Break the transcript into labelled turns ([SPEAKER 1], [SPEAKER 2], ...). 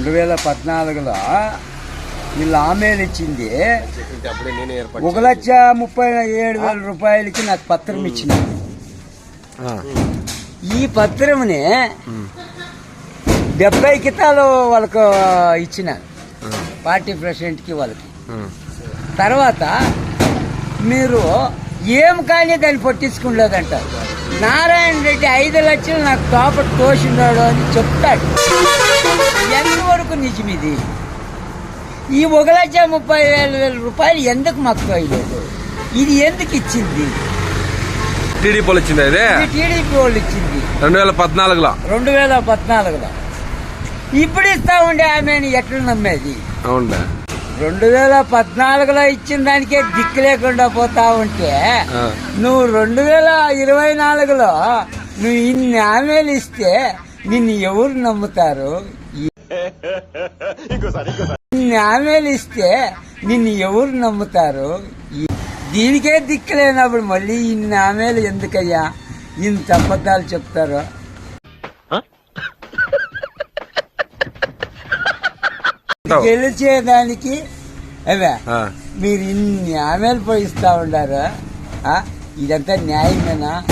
[SPEAKER 1] రెండు వేల పద్నాలుగులో వీళ్ళు ఆమెలు ఇచ్చింది.
[SPEAKER 2] ఇది అప్పుడే నేనే ఏర్పాటు
[SPEAKER 1] ఒక లక్ష ముప్పై ఏడు వేల రూపాయలకి నాకు పత్రం ఇచ్చింది.
[SPEAKER 3] ఆ,
[SPEAKER 1] ఈ పత్రంని డెబ్బై కితాలు వాళ్ళకు ఇచ్చిన పార్టీ ప్రెసిడెంట్కి వాళ్ళకి. తర్వాత మీరు ఏం కానీ దాన్ని పట్టించుకోలేదంట నారాయణ రెడ్డి ఐదు లక్షలు నాకు తోప తోసినాడు అని చెప్తాడు. ఎంతవరకు నిజం ఇది ఈ ఒక లక్ష ముప్పై వేల వేల రూపాయలు ఎందుకు మాకు తోయలేదు ఇది ఎందుకు ఇచ్చింది?
[SPEAKER 3] టీడీపీ వాళ్ళు వచ్చింది అదే
[SPEAKER 1] టీడీపీ వాళ్ళు ఇచ్చింది.
[SPEAKER 3] రెండు వేల పద్నాలుగులో?
[SPEAKER 1] రెండు వేల పద్నాలుగులో. ఇప్పుడు ఇస్తా ఉండే ఆమెను ఎట్లా నమ్మేది?
[SPEAKER 3] అవునులే.
[SPEAKER 1] రెండు వేల పద్నాలుగులో ఇచ్చిన దానికే దిక్కు లేకుండా పోతా ఉంటే నువ్వు రెండు వేల ఇరవై నాలుగులో నువ్వు ఇన్ని హామీలు ఇస్తే నిన్ను ఎవరు నమ్ముతారు? ఈ- ఇన్ని హామీలు ఇస్తే నిన్ను ఎవరు నమ్ముతారు? ఈ- దీనికే దిక్కు లేనప్పుడు మళ్ళీ ఇన్ని హామీలు ఎందుకయ్యా? ఇంత అబద్ధాలు చెప్తారు? గెలిచేదానికి అవే మీరు ఇన్ని ఆమెలు పోయిస్తా ఉండారు? ఆ? ఇదంతా న్యాయమేనా?